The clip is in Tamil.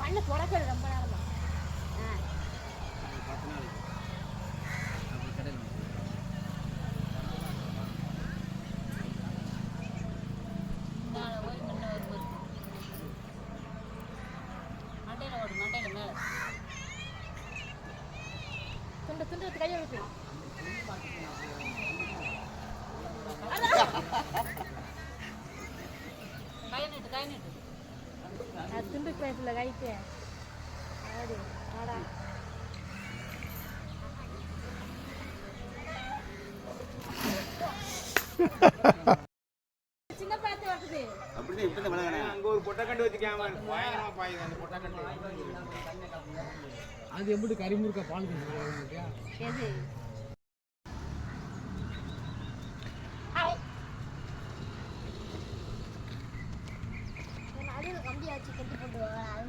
பண்ண புறக்கிறது ரொம்ப நேரமா ஆ துண்டு துண்டு எடுத்து கையை விட்டு அது துண்டு பேசல கைக்கு. ஆடி ஆடா. சின்ன பார்த்து வருது விளங்கண்ணே அங்க ஒரு பொட்டக்கண்டு வச்சுக்காம பயங்கரமா பாயுது அந்த பொட்டக்கண்டு. அது எப்படி கரிமுறுக்கா பால் குடிச்சிருக்கா எது? bola.